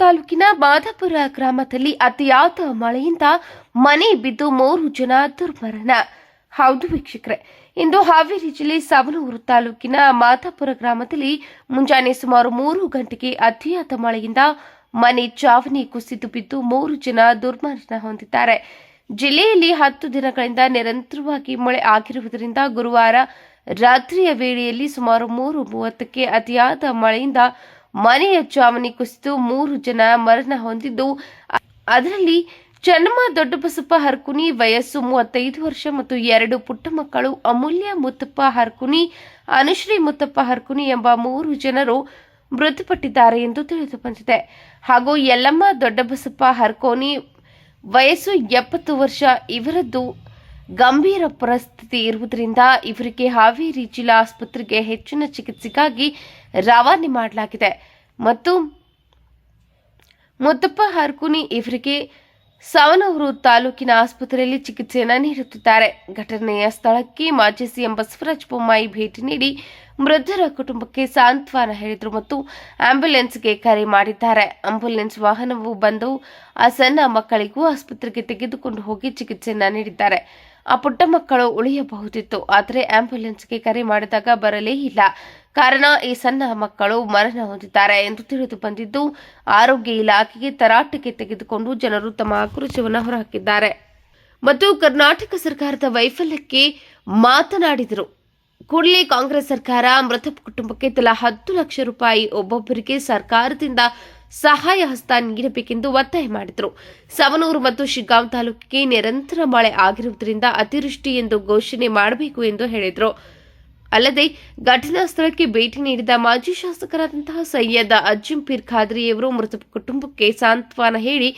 ತಾಲೂಕಿನ ಮಾಧಾಪುರ ಗ್ರಾಮದಲ್ಲಿ ಅತಿಯಾದ ಮಳೆಯಿಂದ ಮನೆ ಬಿದ್ದು ಮೂರು ಜನ ದುರ್ಮರಣ. ಹೌದು ವೀಕ್ಷಕರೇ, ಇಂದು ಹಾವೇರಿ ಜಿಲ್ಲೆ ಸವನೂರು ತಾಲೂಕಿನ ಮಾಧಾಪುರ ಗ್ರಾಮದಲ್ಲಿ ಮುಂಜಾನೆ ಸುಮಾರು ಮೂರು ಗಂಟೆಗೆ ಅತಿಯಾದ ಮಳೆಯಿಂದ ಮನೆ ಚಾವಣಿ ಕುಸಿದು ಬಿದ್ದು ಮೂರು ಜನ ದುರ್ಮರಣ ಹೊಂದಿದ್ದಾರೆ. ಜಿಲ್ಲೆಯಲ್ಲಿ ಹತ್ತು ದಿನಗಳಿಂದ ನಿರಂತರವಾಗಿ ಮಳೆ ಆಗಿರುವುದರಿಂದ ಗುರುವಾರ ರಾತ್ರಿಯ ವೇಳೆಯಲ್ಲಿ ಸುಮಾರು ಮೂರು ಮೂವತ್ತಕ್ಕೆ ಅತಿಯಾದ ಮಳೆಯಿಂದ ಮನೆಯ ಚಾವಣಿ ಕುಸಿದು ಮೂರು ಜನ ಮರಣ ಹೊಂದಿದ್ದು, ಅದರಲ್ಲಿ ಚನ್ನಮ್ಮ ದೊಡ್ಡಬಸಪ್ಪ ಹರ್ಕುನಿ ವಯಸ್ಸು ಮೂವತ್ತೈದು ವರ್ಷ ಮತ್ತು ಎರಡು ಪುಟ್ಟ ಮಕ್ಕಳು ಅಮೂಲ್ಯ ಮುತ್ತಪ್ಪ ಹರ್ಕುನಿ, ಅನುಶ್ರೀ ಮುತ್ತಪ್ಪ ಹರ್ಕುನಿ ಎಂಬ ಮೂರು ಜನರು ಮೃತಪಟ್ಟಿದ್ದಾರೆ ಎಂದು ತಿಳಿದು ಬಂದಿದೆ. ಹಾಗೂ ಯಲ್ಲಮ್ಮ ದೊಡ್ಡಬಸಪ್ಪ ಹರ್ಕೋನಿ ವಯಸ್ಸು ಎಪ್ಪತ್ತು ವರ್ಷ, ಇವರದ್ದು ಗಂಭೀರ ಪರಿಸ್ಥಿತಿ ಇರುವುದರಿಂದ ಇವರಿಗೆ ಹಾವೇರಿ ಜಿಲ್ಲಾ ಆಸ್ಪತ್ರೆಗೆ ಹೆಚ್ಚಿನ ಚಿಕಿತ್ಸೆಗಾಗಿ ರವಾನೆ ಮಾಡಲಾಗಿದೆ. ಮತ್ತು ಮುತ್ತಪ್ಪ ಹರ್ಕುನಿ ಇವರಿಗೆ ಸವನೂರು ತಾಲೂಕಿನ ಆಸ್ಪತ್ರೆಯಲ್ಲಿ ಚಿಕಿತ್ಸೆಯನ್ನು ನೀಡುತ್ತಿದ್ದಾರೆ. ಘಟನೆಯ ಸ್ಥಳಕ್ಕೆ ಮಾಜಿ ಸಿಎಂ ಬಸವರಾಜ ಬೊಮ್ಮಾಯಿ ಭೇಟಿ ನೀಡಿ ಮೃತರ ಕುಟುಂಬಕ್ಕೆ ಸಾಂತ್ವನ ಹೇಳಿದರು ಮತ್ತು ಆಂಬ್ಯುಲೆನ್ಸ್ಗೆ ಕರೆ ಮಾಡಿದ್ದಾರೆ. ಆಂಬ್ಯುಲೆನ್ಸ್ ವಾಹನವು ಬಂದು ಆ ಸಣ್ಣ ಮಕ್ಕಳಿಗೂ ಆಸ್ಪತ್ರೆಗೆ ತೆಗೆದುಕೊಂಡು ಹೋಗಿ ಚಿಕಿತ್ಸೆಯನ್ನು ನೀಡಿದ್ದಾರೆ. ಆ ಪುಟ್ಟ ಮಕ್ಕಳು ಉಳಿಯಬಹುದಿತ್ತು, ಆದರೆ ಆಂಬ್ಯುಲೆನ್ಸ್ಗೆ ಕರೆ ಮಾಡಿದಾಗ ಬರಲೇ ಇಲ್ಲ. ಕಾರಣ, ಈ ಸಣ್ಣ ಮಕ್ಕಳು ಮರಣ ಹೊಂದಿದ್ದಾರೆ ಎಂದು ತಿಳಿದು ಬಂದಿದ್ದು, ಆರೋಗ್ಯ ಇಲಾಖೆಗೆ ತರಾಟೆಗೆ ತೆಗೆದುಕೊಂಡು ಜನರು ತಮ್ಮ ಆಕ್ರೋಶವನ್ನು ಹೊರಹಾಕಿದ್ದಾರೆ. ಮತ್ತು ಕರ್ನಾಟಕ ಸರ್ಕಾರದ ವೈಫಲ್ಯಕ್ಕೆ ಮಾತನಾಡಿದರು. ಕೂಡಲೇ ಕಾಂಗ್ರೆಸ್ ಸರ್ಕಾರ ಮೃತ ಕುಟುಂಬಕ್ಕೆ ತಲಾ ಹತ್ತು ಲಕ್ಷ ರೂಪಾಯಿ ಒಬ್ಬೊಬ್ಬರಿಗೆ ಸರ್ಕಾರದಿಂದ ಸಹಾಯ ಹಸ್ತ ನೀಡಬೇಕೆಂದು ಒತ್ತಾಯ ಮಾಡಿದರು. ಸವನೂರು ಮತ್ತು ಶಿಗ್ಗಾಂವ್ ತಾಲೂಕಿಗೆ ನಿರಂತರ ಮಳೆ ಆಗಿರುವುದರಿಂದ ಅತಿವೃಷ್ಟಿ ಎಂದು ಘೋಷಣೆ ಮಾಡಬೇಕು ಎಂದು ಹೇಳಿದರು. ಅಲ್ಲದೆ ಘಟನಾ ಸ್ಥಳಕ್ಕೆ ಭೇಟಿ ನೀಡಿದ ಮಾಜಿ ಶಾಸಕರಾದಂತಹ ಸೈಯದ್ ಅಜ್ಜಿಂ ಪೀರ್ ಖಾದ್ರಿಯವರು ಮೃತ ಕುಟುಂಬಕ್ಕೆ ಸಾಂತ್ವನ ಹೇಳಿ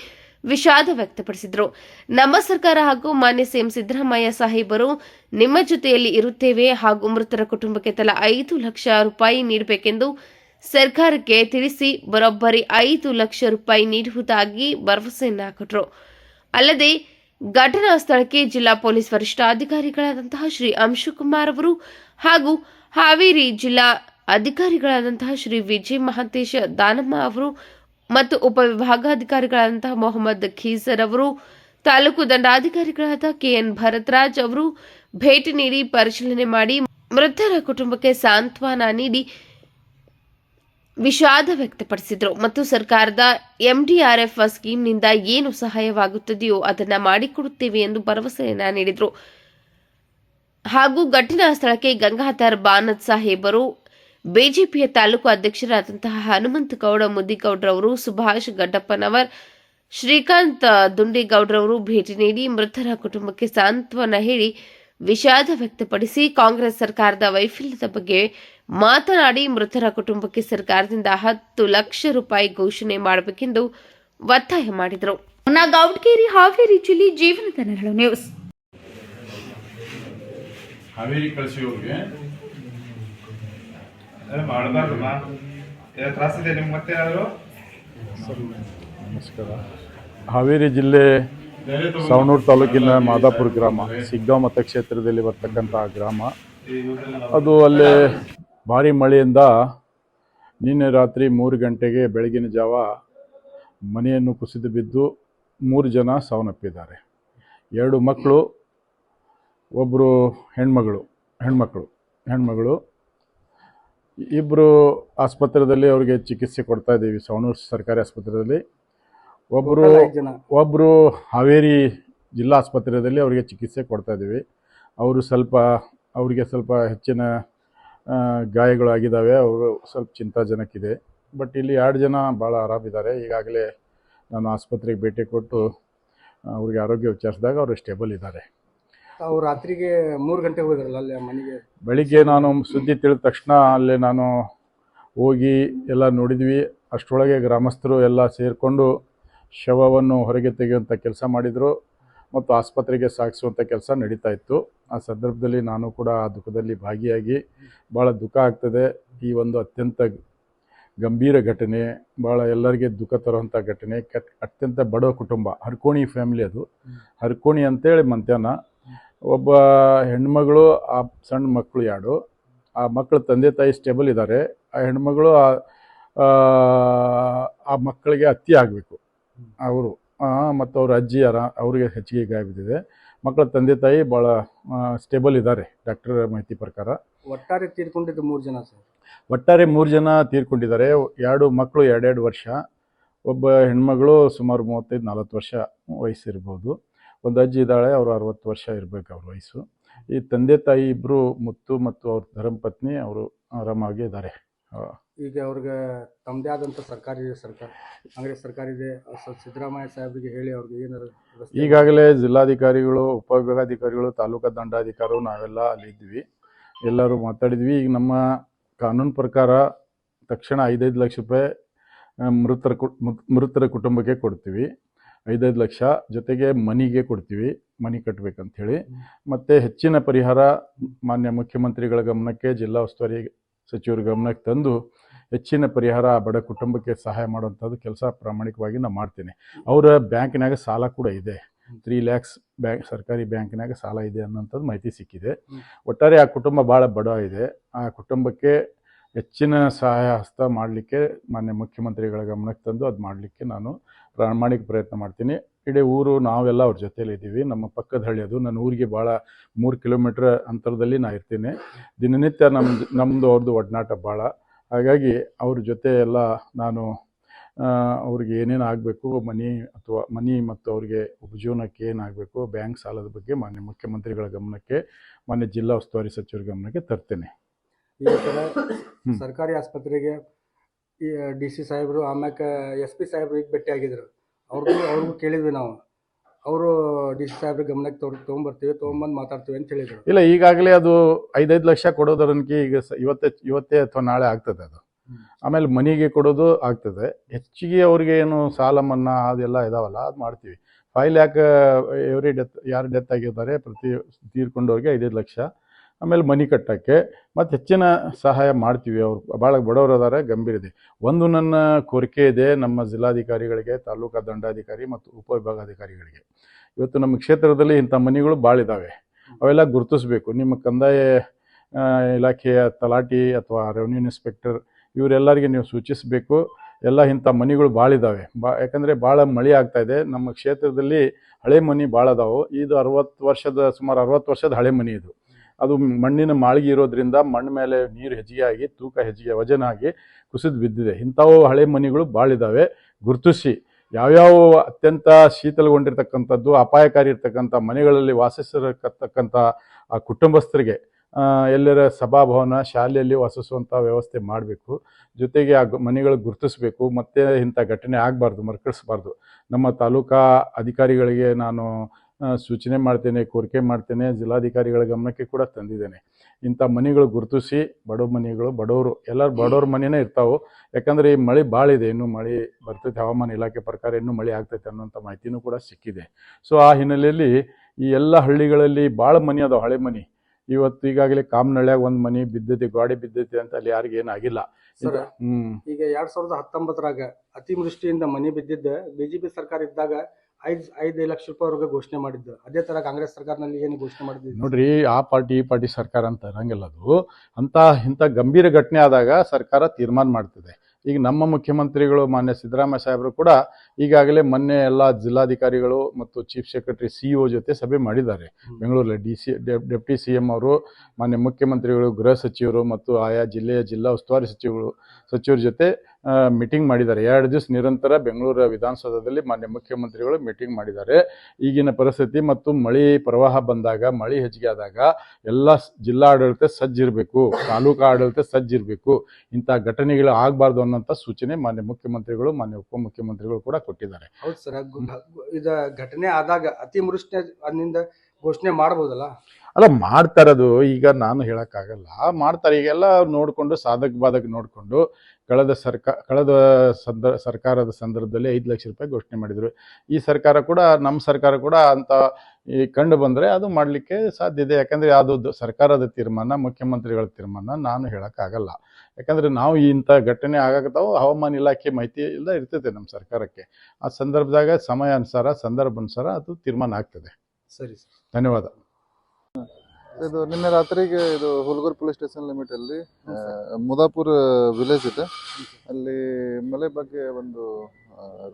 ವಿಷಾದ ವ್ಯಕ್ತಪಡಿಸಿದರು. ನಮ್ಮ ಸರ್ಕಾರ ಹಾಗೂ ಮಾನ್ಯ ಸಿಎಂ ಸಿದ್ದರಾಮಯ್ಯ ಸಾಹೇಬರು ನಿಮ್ಮ ಜೊತೆಯಲ್ಲಿ ಇರುತ್ತೇವೆ ಹಾಗೂ ಮೃತರ ಕುಟುಂಬಕ್ಕೆ ತಲಾ ಐದು ಲಕ್ಷ ರೂಪಾಯಿ ನೀಡಬೇಕೆಂದು ಸರ್ಕಾರಕ್ಕೆ ತಿಳಿಸಿ ಬರೋಬ್ಬರಿ ಐದು ಲಕ್ಷ ರೂಪಾಯಿ ನೀಡುವುದಾಗಿ ಭರವಸೆಯನ್ನ ಕೊಟ್ಟರು ಅಲ್ಲದೆ ಘಟನಾ ಸ್ಥಳಕ್ಕೆ ಜಿಲ್ಲಾ ಪೊಲೀಸ್ ವರಿಷ್ಠಾಧಿಕಾರಿಗಳಾದಂತಹ ಶ್ರೀ ಅಂಶುಕುಮಾರ್ ಅವರು ಹಾಗೂ ಹಾವೇರಿ ಜಿಲ್ಲಾ ಅಧಿಕಾರಿಗಳಾದಂತಹ ಶ್ರೀ ವಿಜಯ್ ಮಹಾಂತೇಶ್ ದಾನಮ್ಮ ಅವರು ಮತ್ತು ಉಪವಿಭಾಗಾಧಿಕಾರಿಗಳಾದಂತಹ ಮೊಹಮ್ಮದ್ ಖೀಸರ್ ಅವರು, ತಾಲೂಕು ದಂಡಾಧಿಕಾರಿಗಳಾದ ಕೆಎನ್ ಭರತ್ರಾಜ್ ಅವರು ಭೇಟಿ ನೀಡಿ ಪರಿಶೀಲನೆ ಮಾಡಿ ಮೃತರ ಕುಟುಂಬಕ್ಕೆ ಸಾಂತ್ವನ ನೀಡಿ ವಿಷಾದ ವ್ಯಕ್ತಪಡಿಸಿದರು. ಮತ್ತು ಸರ್ಕಾರದ ಎಂಡಿಆರ್ಎಫ್ ಸ್ಕೀಮ್ನಿಂದ ಏನು ಸಹಾಯವಾಗುತ್ತದೆಯೋ ಅದನ್ನ ಮಾಡಿಕೊಡುತ್ತೇವೆ ಎಂದು ಭರವಸೆಯನ್ನ ನೀಡಿದರು. ಹಾಗೂ ಘಟನಾ ಸ್ಥಳಕ್ಕೆ ಗಂಗಾಧರ್ ಬಾನತ್ ಸಾಹೇಬರು, ಬಿಜೆಪಿಯ ತಾಲೂಕು ಅಧ್ಯಕ್ಷರಾದಂತಹ ಹನುಮಂತ ಗೌಡ, ಮುದ್ದಿಗೌಡ್ರವರು, ಸುಭಾಷ್ ಗಡ್ಡಪ್ಪನವರ್, ಶ್ರೀಕಾಂತ್ ದುಂಡಿಗೌಡ್ರವರು ಭೇಟಿ ನೀಡಿ ಮೃತರ ಕುಟುಂಬಕ್ಕೆ ಸಾಂತ್ವನ ಹೇಳಿ ವಿಷಾದ ವ್ಯಕ್ತಪಡಿಸಿ ಕಾಂಗ್ರೆಸ್ ಸರ್ಕಾರದ ವೈಫಲ್ಯದ ಬಗ್ಗೆ ಮಾತನಾಡಿ ಮೃತರ ಕುಟುಂಬಕ್ಕೆ ಸರ್ಕಾರದಿಂದ ಹತ್ತು ಲಕ್ಷ ರೂಪಾಯಿ ಘೋಷಣೆ ಮಾಡಬೇಕೆಂದು ಒತ್ತಾಯ ಮಾಡಿದರು. ಗೌಡ್ಗೇರಿ ಹಾವೇರಿ ಜಿಲ್ಲೆ ಜೀವನದ ನೆರಳು ನ್ಯೂಸ್. ಹಾವೇರಿ ಕಳಿಸಿ ಅವ್ರಿಗೆ ಅದೇ ಮಾಡಬಾರ್ದಮ್ಮ ಏನೋ ತ್ರಾಸಿದೆ ನಿಮ್ಗೆ ಮತ್ತೆ ಏನಾದ್ರು? ನಮಸ್ಕಾರ. ಹಾವೇರಿ ಜಿಲ್ಲೆ ಸವಣೂರು ತಾಲೂಕಿನ ಮಾದಾಪುರ ಗ್ರಾಮ, ಸಿಗ್ಗಾಂವ್ ಮತಕ್ಷೇತ್ರದಲ್ಲಿ ಬರ್ತಕ್ಕಂಥ ಗ್ರಾಮ. ಅದು ಅಲ್ಲಿ ಭಾರಿ ಮಳೆಯಿಂದ ನಿನ್ನೆ ರಾತ್ರಿ ಮೂರು ಗಂಟೆಗೆ ಬೆಳಗಿನ ಜಾವ ಮನೆಯನ್ನು ಕುಸಿದು ಬಿದ್ದು ಮೂರು ಜನ ಸಾವನ್ನಪ್ಪಿದ್ದಾರೆ. ಎರಡು ಮಕ್ಕಳು ಒಬ್ಬರು ಹೆಣ್ಮಗಳು ಹೆಣ್ಮಕ್ಳು ಹೆಣ್ಮಗಳು ಇಬ್ಬರು ಆಸ್ಪತ್ರೆಯಲ್ಲಿ ಅವರಿಗೆ ಚಿಕಿತ್ಸೆ ಕೊಡ್ತಾ ಇದ್ದೀವಿ ಸವಣೂರು ಸರ್ಕಾರಿ ಆಸ್ಪತ್ರೆಯಲ್ಲಿ. ಒಬ್ಬರು ಒಬ್ಬರು ಹಾವೇರಿ ಜಿಲ್ಲಾ ಆಸ್ಪತ್ರೆಯಲ್ಲಿ ಅವರಿಗೆ ಚಿಕಿತ್ಸೆ ಕೊಡ್ತಾ ಇದ್ದೀವಿ. ಅವರು ಸ್ವಲ್ಪ ಅವರಿಗೆ ಸ್ವಲ್ಪ ಹೆಚ್ಚಿನ ಗಾಯಗಳು ಆಗಿದ್ದಾವೆ ಅವರು ಸ್ವಲ್ಪ ಚಿಂತಾಜನಕಿದೆ. ಬಟ್ ಇಲ್ಲಿ ಎರಡು ಜನ ಭಾಳ ಆರಾಮಿದ್ದಾರೆ. ಈಗಾಗಲೇ ನಾನು ಆಸ್ಪತ್ರೆಗೆ ಭೇಟಿ ಕೊಟ್ಟು ಅವ್ರಿಗೆ ಆರೋಗ್ಯ ವಿಚಾರಿಸಿದಾಗ ಅವರು ಸ್ಟೇಬಲ್ ಇದ್ದಾರೆ. ತಾವು ರಾತ್ರಿಗೆ ಮೂರು ಗಂಟೆ ಹೋದ್ರಲ್ಲ ಅಲ್ಲಿ ಮನೆಗೆ? ಬೆಳಿಗ್ಗೆ ನಾನು ಸುದ್ದಿ ತಿಳಿದ ತಕ್ಷಣ ಅಲ್ಲಿ ನಾನು ಹೋಗಿ ಎಲ್ಲ ನೋಡಿದ್ವಿ. ಅಷ್ಟರೊಳಗೆ ಗ್ರಾಮಸ್ಥರು ಎಲ್ಲ ಸೇರಿಕೊಂಡು ಶವವನ್ನು ಹೊರಗೆ ತೆಗೆಯುವಂಥ ಕೆಲಸ ಮಾಡಿದರು ಮತ್ತು ಆಸ್ಪತ್ರೆಗೆ ಸಾಗಿಸುವಂಥ ಕೆಲಸ ನಡೀತಾ ಇತ್ತು. ಆ ಸಂದರ್ಭದಲ್ಲಿ ನಾನು ಕೂಡ ಆ ದುಃಖದಲ್ಲಿ ಭಾಗಿಯಾಗಿ ಭಾಳ ದುಃಖ ಆಗ್ತದೆ. ಈ ಒಂದು ಅತ್ಯಂತ ಗಂಭೀರ ಘಟನೆ ಭಾಳ ಎಲ್ಲರಿಗೆ ದುಃಖ ತರುವಂಥ ಘಟನೆ, ಅತ್ಯಂತ ಬಡ ಕುಟುಂಬ, ಹರ್ಕೋಣಿ ಫ್ಯಾಮಿಲಿ ಅದು. ಹರ್ಕೋಣಿ ಅಂತೇಳಿ ಮಂತ್ಯಾನ ಒಬ್ಬ ಹೆಣ್ಮಗಳು ಆ ಸಣ್ಣ ಮಕ್ಕಳು ಎರಡು ಆ ಮಕ್ಕಳ ತಂದೆ ತಾಯಿ ಸ್ಟೇಬಲ್ ಇದ್ದಾರೆ ಆ ಹೆಣ್ಮಗಳು ಆ ಆ ಮಕ್ಕಳಿಗೆ ಅತ್ತಿ ಆಗಬೇಕು. ಅವರು ಮತ್ತು ಅವ್ರ ಅಜ್ಜಿ ಯಾರ ಅವರಿಗೆ ಹೆಚ್ಚಿಗೆ ಗಾಯ ಬಿದ್ದಿದೆ. ಮಕ್ಕಳ ತಂದೆ ತಾಯಿ ಭಾಳ ಸ್ಟೇಬಲ್ ಇದ್ದಾರೆ ಡಾಕ್ಟರ್ ಮಾಹಿತಿ ಪ್ರಕಾರ. ಒಟ್ಟಾರೆ ತೀರ್ಕೊಂಡಿದ್ದು ಮೂರು ಜನ ಸರ್? ಒಟ್ಟಾರೆ ಮೂರು ಜನ ತೀರ್ಕೊಂಡಿದ್ದಾರೆ. ಎರಡು ಮಕ್ಕಳು ಎರಡೆರಡು ವರ್ಷ ಒಬ್ಬ ಹೆಣ್ಮಗಳು ಸುಮಾರು ಮೂವತ್ತೈದು ನಲವತ್ತು ವರ್ಷ ವಯಸ್ಸಿರ್ಬೋದು. ಒಂದು ಅಜ್ಜಿ ಇದ್ದಾಳೆ ಅವರು ಅರವತ್ತು ವರ್ಷ ಇರಬೇಕು ಅವ್ರ ವಯಸ್ಸು. ಈ ತಂದೆ ತಾಯಿ ಇಬ್ಬರು ಮುತ್ತು ಮತ್ತು ಅವ್ರ ಧರ್ಮಪತ್ನಿ ಅವರು ಆರಾಮಾಗಿ ಇದ್ದಾರೆ. ಈಗ ಅವ್ರಿಗೆ ತಮ್ಮದೇ ಆದಂಥ ಸರ್ಕಾರಿ ಸರ್ಕಾರ ಅಂದರೆ ಸರ್ಕಾರ ಇದೆ. ಸಿದ್ದರಾಮಯ್ಯ ಸಾಹೇಬ್ರಿಗೆ ಹೇಳಿ ಅವ್ರಿಗೆ ಏನಾರು ಈಗಾಗಲೇ ಜಿಲ್ಲಾಧಿಕಾರಿಗಳು ಉಪವಿಭಾಗಾಧಿಕಾರಿಗಳು ತಾಲೂಕಾ ದಂಡಾಧಿಕಾರಿಗಳು ನಾವೆಲ್ಲ ಅಲ್ಲಿ ಇದ್ವಿ. ಎಲ್ಲರೂ ಮಾತಾಡಿದ್ವಿ. ಈಗ ನಮ್ಮ ಕಾನೂನು ಪ್ರಕಾರ ತಕ್ಷಣ ಐದೈದು ಲಕ್ಷ ರೂಪಾಯಿ ಮೃತರ ಕು ಮೃತರ ಕುಟುಂಬಕ್ಕೆ ಕೊಡ್ತೀವಿ. ಐದೈದು ಲಕ್ಷ ಜೊತೆಗೆ ಮನಿಗೆ ಕೊಡ್ತೀವಿ ಮನಿ ಕಟ್ಟಬೇಕಂತ ಹೇಳಿ ಮತ್ತು ಹೆಚ್ಚಿನ ಪರಿಹಾರ ಮಾನ್ಯ ಮುಖ್ಯಮಂತ್ರಿಗಳ ಗಮನಕ್ಕೆ ಜಿಲ್ಲಾ ಉಸ್ತುವಾರಿ ಸಚಿವರ ಗಮನಕ್ಕೆ ತಂದು ಹೆಚ್ಚಿನ ಪರಿಹಾರ ಆ ಬಡ ಕುಟುಂಬಕ್ಕೆ ಸಹಾಯ ಮಾಡುವಂಥದ್ದು ಕೆಲಸ ಪ್ರಾಮಾಣಿಕವಾಗಿ ನಾನು ಮಾಡ್ತೀನಿ. ಅವರ ಬ್ಯಾಂಕಿನಾಗ ಸಾಲ ಕೂಡ ಇದೆ. ತ್ರೀ ಲ್ಯಾಕ್ಸ್ ಬ್ಯಾಂಕ್ ಸರ್ಕಾರಿ ಬ್ಯಾಂಕಿನಾಗ ಸಾಲ ಇದೆ ಅನ್ನೋಂಥದ್ದು ಮಾಹಿತಿ ಸಿಕ್ಕಿದೆ. ಒಟ್ಟಾರೆ ಆ ಕುಟುಂಬ ಭಾಳ ಬಡ ಇದೆ. ಆ ಕುಟುಂಬಕ್ಕೆ ಹೆಚ್ಚಿನ ಸಹಾಯ ಹಸ್ತ ಮಾಡಲಿಕ್ಕೆ ಮಾನ್ಯ ಮುಖ್ಯಮಂತ್ರಿಗಳ ಗಮನಕ್ಕೆ ತಂದು ಅದು ಮಾಡಲಿಕ್ಕೆ ನಾನು ಪ್ರಾಮಾಣಿಕ ಪ್ರಯತ್ನ ಮಾಡ್ತೀನಿ. ಇಡೀ ಊರು, ನಾವೆಲ್ಲ ಅವ್ರ ಇದ್ದೀವಿ. ನಮ್ಮ ಪಕ್ಕದ ಹಳ್ಳಿ ಅದು. ನನ್ನ ಊರಿಗೆ ಭಾಳ ಮೂರು ಕಿಲೋಮೀಟ್ರ್ ಅಂತರದಲ್ಲಿ ನಾ ಇರ್ತೀನಿ. ದಿನನಿತ್ಯ ನಮ್ಮ ನಮ್ಮದು ಅವ್ರದ್ದು ಒಡನಾಟ ಭಾಳ ಹಾಗಾಗಿ ಅವ್ರ ಜೊತೆ ಎಲ್ಲ ನಾನು ಅವ್ರಿಗೆ ಏನೇನು ಆಗಬೇಕು, ಮನಿ ಅಥವಾ ಮನಿ ಮತ್ತು ಅವ್ರಿಗೆ ಉಪಜೀವನಕ್ಕೆ ಏನಾಗಬೇಕು ಬ್ಯಾಂಕ್ ಸಾಲದ ಬಗ್ಗೆ ಮಾನ್ಯ ಮುಖ್ಯಮಂತ್ರಿಗಳ ಗಮನಕ್ಕೆ, ಮಾನ್ಯ ಜಿಲ್ಲಾ ಉಸ್ತುವಾರಿ ಸಚಿವರ ಗಮನಕ್ಕೆ ತರ್ತೇನೆ. ಈ ಥರ ಸರ್ಕಾರಿ ಆಸ್ಪತ್ರೆಗೆ ಈ ಡಿ ಸಿ ಸಾಹೇಬರು ಆಮ್ಯಾಕ ಎಸ್ ಪಿ ಸಾಹೇಬ್ರು ಈಗ ಭೇಟಿ ಆಗಿದ್ರು. ಅವ್ರಿಗೂ ಅವ್ರಿಗೂ ಕೇಳಿದ್ವಿ ನಾವು. ಅವರು ಡಿ ಸಿ ಸಾಹೇಬ್ರ ಗಮನಕ್ಕೆ ತೊಗೊಂಡು ತೊಗೊಂಬರ್ತೀವಿ ತೊಗೊಂಬಂದು ಮಾತಾಡ್ತೀವಿ ಅಂತ ಹೇಳಿದರು. ಇಲ್ಲ ಈಗಾಗಲೇ ಅದು ಐದೈದು ಲಕ್ಷ ಕೊಡೋದ್ರನ್ಕಿ ಈಗ ಸ ಇವತ್ತೇ ಇವತ್ತೇ ಅಥವಾ ನಾಳೆ ಆಗ್ತದೆ ಅದು. ಆಮೇಲೆ ಮನೆಗೆ ಕೊಡೋದು ಆಗ್ತದೆ. ಹೆಚ್ಚಿಗೆ ಅವ್ರಿಗೆ ಏನು ಸಾಲ ಮನ್ನಾ ಅದೆಲ್ಲ ಇದಾವಲ್ಲ ಅದು ಮಾಡ್ತೀವಿ. ಫೈಲ್ ಯಾಕೆ ಎವ್ರಿ ಡೆತ್ ಯಾರು ಡೆತ್ ಆಗಿದ್ದಾರೆ ಪ್ರತಿ ತೀರ್ಕೊಂಡವ್ರಿಗೆ ಐದೈದು ಲಕ್ಷ. ಆಮೇಲೆ ಮನಿ ಕಟ್ಟೋಕ್ಕೆ ಮತ್ತು ಹೆಚ್ಚಿನ ಸಹಾಯ ಮಾಡ್ತೀವಿ ಅವ್ರು. ಭಾಳ ಬಡವರು ಅದಾರೆ, ಗಂಭೀರ ಇದೆ. ಒಂದು ನನ್ನ ಕೋರಿಕೆ ಇದೆ ನಮ್ಮ ಜಿಲ್ಲಾಧಿಕಾರಿಗಳಿಗೆ, ತಾಲೂಕಾ ದಂಡಾಧಿಕಾರಿ ಮತ್ತು ಉಪವಿಭಾಗಾಧಿಕಾರಿಗಳಿಗೆ. ಇವತ್ತು ನಮ್ಮ ಕ್ಷೇತ್ರದಲ್ಲಿ ಇಂಥ ಮನೆಗಳು ಭಾಳ ಇದ್ದಾವೆ ಅವೆಲ್ಲ ಗುರುತಿಸ್ಬೇಕು. ನಿಮ್ಮ ಕಂದಾಯ ಇಲಾಖೆಯ ತಲಾಟಿ ಅಥವಾ ರೆವಿನ್ಯೂ ಇನ್ಸ್ಪೆಕ್ಟರ್ ಇವರೆಲ್ಲರಿಗೆ ನೀವು ಸೂಚಿಸಬೇಕು. ಎಲ್ಲ ಇಂಥ ಮನೆಗಳು ಭಾಳ ಇದ್ದಾವೆ ಬಾ, ಯಾಕಂದರೆ ಭಾಳ ಮಳೆ ಆಗ್ತಾ ಇದೆ. ನಮ್ಮ ಕ್ಷೇತ್ರದಲ್ಲಿ ಹಳೆ ಮನೆ ಭಾಳ ಅದಾವು. ಇದು ಅರವತ್ತು ವರ್ಷದ, ಸುಮಾರು ಅರವತ್ತು ವರ್ಷದ ಹಳೆ ಮನೆ ಇದು. ಅದು ಮಣ್ಣಿನ ಮಾಳಿಗೆ ಇರೋದ್ರಿಂದ ಮಣ್ಣು ಮೇಲೆ ನೀರು ಹೆಚ್ಚಿಗೆ ಆಗಿ ತೂಕ ಹೆಚ್ಚಿಗೆ ವಜನ ಆಗಿ ಕುಸಿದು ಬಿದ್ದಿದೆ. ಇಂಥವು ಹಳೆ ಮನೆಗಳು ಭಾಳ ಇದ್ದಾವೆ ಗುರುತಿಸಿ, ಯಾವ್ಯಾವ ಅತ್ಯಂತ ಶೀತಲಗೊಂಡಿರ್ತಕ್ಕಂಥದ್ದು, ಅಪಾಯಕಾರಿ ಇರ್ತಕ್ಕಂಥ ಮನೆಗಳಲ್ಲಿ ವಾಸಿಸಿರತಕ್ಕಂಥ ಆ ಕುಟುಂಬಸ್ಥರಿಗೆ ಎಲ್ಲರ ಸಭಾಭವನ, ಶಾಲೆಯಲ್ಲಿ ವಾಸಿಸುವಂಥ ವ್ಯವಸ್ಥೆ ಮಾಡಬೇಕು. ಜೊತೆಗೆ ಆ ಮನೆಗಳು ಗುರುತಿಸ್ಬೇಕು. ಮತ್ತೆ ಇಂಥ ಘಟನೆ ಆಗಬಾರ್ದು, ಮರುಕಳಿಸ್ಬಾರ್ದು. ನಮ್ಮ ತಾಲೂಕಾ ಅಧಿಕಾರಿಗಳಿಗೆ ನಾನು ಸೂಚನೆ ಮಾಡ್ತೇನೆ ಕೋರಿಕೆ ಮಾಡ್ತೇನೆ ಜಿಲ್ಲಾಧಿಕಾರಿಗಳ ಗಮನಕ್ಕೆ ಕೂಡ ತಂದಿದ್ದೇನೆ. ಇಂಥ ಮನೆಗಳು ಗುರುತಿಸಿ ಬಡವ ಮನೆಗಳು ಬಡವರು ಎಲ್ಲರೂ ಬಡವ್ರ ಮನೆಯೇ ಇರ್ತಾವೆ. ಯಾಕಂದರೆ ಈ ಮಳೆ ಭಾಳ ಇದೆ ಇನ್ನೂ ಮಳೆ ಬರ್ತೈತೆ ಹವಾಮಾನ ಇಲಾಖೆ ಪ್ರಕಾರ ಇನ್ನೂ ಮಳೆ ಆಗ್ತೈತೆ ಅನ್ನೋಂಥ ಮಾಹಿತಿನೂ ಕೂಡ ಸಿಕ್ಕಿದೆ. ಸೊ ಆ ಹಿನ್ನೆಲೆಯಲ್ಲಿ ಈ ಎಲ್ಲ ಹಳ್ಳಿಗಳಲ್ಲಿ ಭಾಳ ಮನೆ ಅದಾವೆ ಹಳೆ ಮನೆ. ಇವತ್ತು ಈಗಾಗಲೇ ಕಾಮನಹಳ್ಳಿಯಾಗ ಒಂದು ಮನೆ ಬಿದ್ದೈತಿ ಗಾಡಿ ಬಿದ್ದೈತಿ ಅಂತ ಅಲ್ಲಿ ಯಾರಿಗೇನು ಏನಾಗಿಲ್ಲ ಸರ್ ಈಗ ಎರಡ್ ಸಾವಿರದ ಹತ್ತೊಂಬತ್ತರಾಗ ಅತಿವೃಷ್ಟಿಯಿಂದ ಮನೆ ಬಿದ್ದಿದ್ದ ಬಿಜೆಪಿ ಸರ್ಕಾರ ಇದ್ದಾಗ ಐದ್, ಐದು ಲಕ್ಷ ರೂಪಾಯಿವರೆಗೆ ಘೋಷಣೆ ಮಾಡಿದ್ದು. ಅದೇ ತರ ಕಾಂಗ್ರೆಸ್ ಸರ್ಕಾರನಲ್ಲಿ ಏನು ಘೋಷಣೆ ಮಾಡಿದ್ದು ನೋಡ್ರಿ, ಆ ಪಾರ್ಟಿ, ಈ ಪಾರ್ಟಿ ಸರ್ಕಾರ ಅಂತ ಇರಂಗಿಲ್ಲ ಅದು. ಅಂತ, ಇಂಥ ಗಂಭೀರ ಘಟನೆ ಆದಾಗ ಸರ್ಕಾರ ತೀರ್ಮಾನ ಮಾಡ್ತದೆ. ಈಗ ನಮ್ಮ ಮುಖ್ಯಮಂತ್ರಿಗಳು ಮಾನ್ಯ ಸಿದ್ದರಾಮಯ್ಯ ಸಾಹೇಬರು ಕೂಡ ಈಗಾಗಲೇ ಮೊನ್ನೆ ಎಲ್ಲ ಜಿಲ್ಲಾಧಿಕಾರಿಗಳು ಮತ್ತು ಚೀಫ್ ಸೆಕ್ರೆಟರಿ ಸಿ ಒ ಜೊತೆ ಸಭೆ ಮಾಡಿದ್ದಾರೆ. ಬೆಂಗಳೂರಲ್ಲಿ D C deputy C M ಅವರು ಮಾನ್ಯ ಮುಖ್ಯಮಂತ್ರಿಗಳು ಗೃಹ ಸಚಿವರು ಮತ್ತು ಆಯಾ ಜಿಲ್ಲೆಯ ಜಿಲ್ಲಾ ಉಸ್ತುವಾರಿ ಸಚಿವರು ಸಚಿವರ ಜೊತೆ ಮೀಟಿಂಗ್ ಮಾಡಿದ್ದಾರೆ. ಎರಡು ದಿವಸ ನಿರಂತರ ಬೆಂಗಳೂರು ವಿಧಾನಸೌಧದಲ್ಲಿ ಮಾನ್ಯ ಮುಖ್ಯಮಂತ್ರಿಗಳು ಮೀಟಿಂಗ್ ಮಾಡಿದ್ದಾರೆ. ಈಗಿನ ಪರಿಸ್ಥಿತಿ ಮತ್ತು ಮಳೆ ಪ್ರವಾಹ ಬಂದಾಗ ಮಳೆ ಹೆಚ್ಚಿಗೆ ಆದಾಗ ಎಲ್ಲ ಸ್- ಜಿಲ್ಲಾ ಆಡಳಿತ ಸಜ್ಜಿರಬೇಕು ತಾಲೂಕು ಆಡಳಿತ ಸಜ್ಜಿರಬೇಕು. ಇಂಥ ಘಟನೆಗಳು ಆಗಬಾರ್ದು ಅನ್ನೋಂಥ ಸೂಚನೆ ಮಾನ್ಯ ಮುಖ್ಯಮಂತ್ರಿಗಳು ಮಾನ್ಯ ಉಪಮುಖ್ಯಮಂತ್ರಿಗಳು ಕೂಡ ಕೊಟ್ಟಿದ್ದಾರೆ. ಹೌದು ಸರ್ ಇದ ಘಟನೆ ಆದಾಗ ಅತಿವೃಷ್ಟಿ ಅದರಿಂದ ಘೋಷಣೆ ಮಾಡ್ಬೋದಲ್ಲ? ಅಲ್ಲ ಮಾಡ್ತಾರದು ಈಗ ನಾನು ಹೇಳಕ್ಕಾಗಲ್ಲ. ಮಾಡ್ತಾರೆ ಈಗೆಲ್ಲ ನೋಡಿಕೊಂಡು ಸಾಧಕ ಬಾಧಕ ನೋಡಿಕೊಂಡು ಕಳೆದ ಸರ್ಕಾರ ಕಳೆದ ಸಂದ ಸರ್ಕಾರದ ಸಂದರ್ಭದಲ್ಲಿ ಐದು ಲಕ್ಷ ರೂಪಾಯಿ ಘೋಷಣೆ ಮಾಡಿದರು. ಈ ಸರ್ಕಾರ ಕೂಡ ನಮ್ಮ ಸರ್ಕಾರ ಕೂಡ ಅಂತ ಈ ಕಂಡು ಬಂದರೆ ಅದು ಮಾಡಲಿಕ್ಕೆ ಸಾಧ್ಯ ಇದೆ. ಯಾಕಂದರೆ ಅದು ಸರ್ಕಾರದ ತೀರ್ಮಾನ ಮುಖ್ಯಮಂತ್ರಿಗಳ ತೀರ್ಮಾನ ನಾನು ಹೇಳೋಕ್ಕಾಗಲ್ಲ. ಯಾಕಂದರೆ ನಾವು ಇಂಥ ಘಟನೆ ಆಗಾಗ್ತಾವೆ ಹವಾಮಾನ ಇಲಾಖೆ ಮಾಹಿತಿ ಎಲ್ಲ ಇರ್ತೈತೆ ನಮ್ಮ ಸರ್ಕಾರಕ್ಕೆ. ಆ ಸಂದರ್ಭದಾಗ ಸಮಯ ಅನುಸಾರ ಸಂದರ್ಭ ಅನುಸಾರ ಅದು ತೀರ್ಮಾನ ಆಗ್ತದೆ. ಸರಿ ಸರ್. ಧನ್ಯವಾದ. ಇದು ನಿನ್ನೆ ರಾತ್ರಿಗೆ ಇದು ಹುಲ್ಗೂರ್ ಪೊಲೀಸ್ ಸ್ಟೇಷನ್ ಲಿಮಿಟ್ ಅಲ್ಲಿ ಮುದಾಪುರ್ ವಿಲೇಜ್ ಇದೆ. ಅಲ್ಲಿ ಮಳೆ ಬಗ್ಗೆ ಒಂದು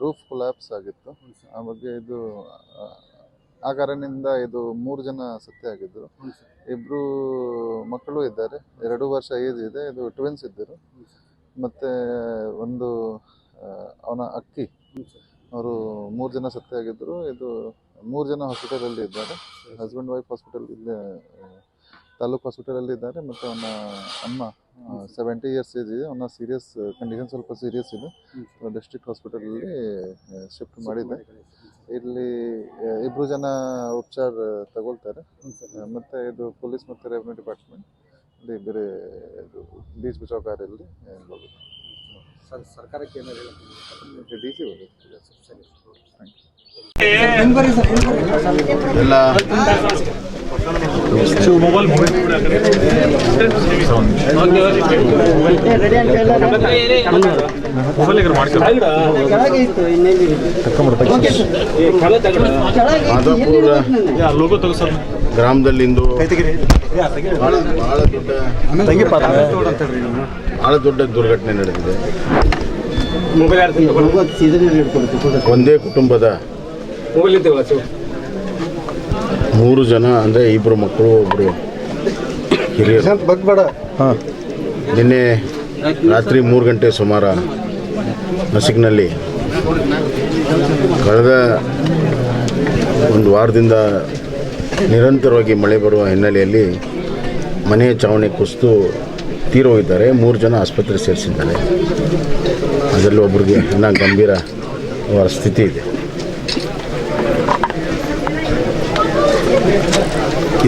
ರೂಫ್ ಕೊಲ್ಯಾಪ್ಸ್ ಆಗಿತ್ತು. ಆ ಬಗ್ಗೆ ಇದು ಆ, ಕಾರಣದಿಂದ ಇದು ಮೂರು ಜನ ಸತ್ಯ ಆಗಿದ್ರು. ಇಬ್ರು ಮಕ್ಕಳು ಇದ್ದಾರೆ. ಎರಡು ವರ್ಷ ಏಜ್ ಇದೆ. ಇದು ಟ್ವಿನ್ಸ್ ಇದ್ದರು. ಮತ್ತೆ ಒಂದು ಅವನ ಅಕ್ಕಿ. ಅವರು ಮೂರು ಜನ ಸತ್ಯ ಆಗಿದ್ರು. ಇದು ಮೂರು ಜನ ಹಾಸ್ಪಿಟಲಲ್ಲಿ ಇದ್ದಾರೆ. ಹಸ್ಬೆಂಡ್ ವೈಫ್ ಹಾಸ್ಪಿಟಲ್ ಇಲ್ಲೇ ತಾಲೂಕು ಹಾಸ್ಪಿಟಲಲ್ಲಿ ಇದ್ದಾರೆ. ಮತ್ತು ಅವನ ಅಮ್ಮ ಸೆವೆಂಟಿ ಇಯರ್ಸ್ ಏಜ್ ಇದೆ. ಅವನ ಸೀರಿಯಸ್ ಕಂಡೀಷನ್ ಸ್ವಲ್ಪ ಸೀರಿಯಸ್ ಇದೆ. ಡಿಸ್ಟ್ರಿಕ್ಟ್ ಹಾಸ್ಪಿಟಲಲ್ಲಿ ಶಿಫ್ಟ್ ಮಾಡಿದೆ ಇಲ್ಲಿ ಇಬ್ಬರು ಜನ ಉಪಚಾರ ತಗೊಳ್ತಾರೆ. ಮತ್ತು ಇದು ಪೊಲೀಸ್ ಮತ್ತು ರೆವೆನ್ಯೂ ಡಿಪಾರ್ಟ್ಮೆಂಟ್ ಇಲ್ಲಿ ಬೇರೆ ಇದು ಬೀಚ್ ಬಚಾವ್ ಕಾರ್ಯಲ್ಲಿ ಹೋಗುತ್ತೆ ಸರ್ ಸರ್ಕಾರಕ್ಕೆ ಡಿ ಸಿ ಹೋಗುತ್ತೆ ಥ್ಯಾಂಕ್ ಯು ಎಲ್ಲ ಮಾದಾಪುರ ಗ್ರಾಮದಲ್ಲಿಂದು ಬಹಳ ಬಹಳ ದೊಡ್ಡ ದುರ್ಘಟನೆ ನಡೆದಿದೆ ಒಂದೇ ಕುಟುಂಬದ ಮೂರು ಜನ ಅಂದರೆ ಇಬ್ಬರು ಮಕ್ಕಳು ಒಬ್ಬರು ಹಿರಿಯರು. ನಿನ್ನೆ ರಾತ್ರಿ ಮೂರು ಗಂಟೆ ಸುಮಾರು ನಸಿಕ್ನಲ್ಲಿ ಕಳೆದ ಒಂದು ವಾರದಿಂದ ನಿರಂತರವಾಗಿ ಮಳೆ ಬರುವ ಹಿನ್ನೆಲೆಯಲ್ಲಿ ಮನೆಯ ಚಾವಣಿ ಕುಸಿದು ತೀರೋಗಿದ್ದಾರೆ ಮೂರು ಜನ ಆಸ್ಪತ್ರೆ ಸೇರಿಸಿದ್ದಾರೆ. ಅದರಲ್ಲಿ ಒಬ್ಬರಿಗೆ ಇನ್ನೂ ಗಂಭೀರ ಅವರ ಸ್ಥಿತಿ ಇದೆ.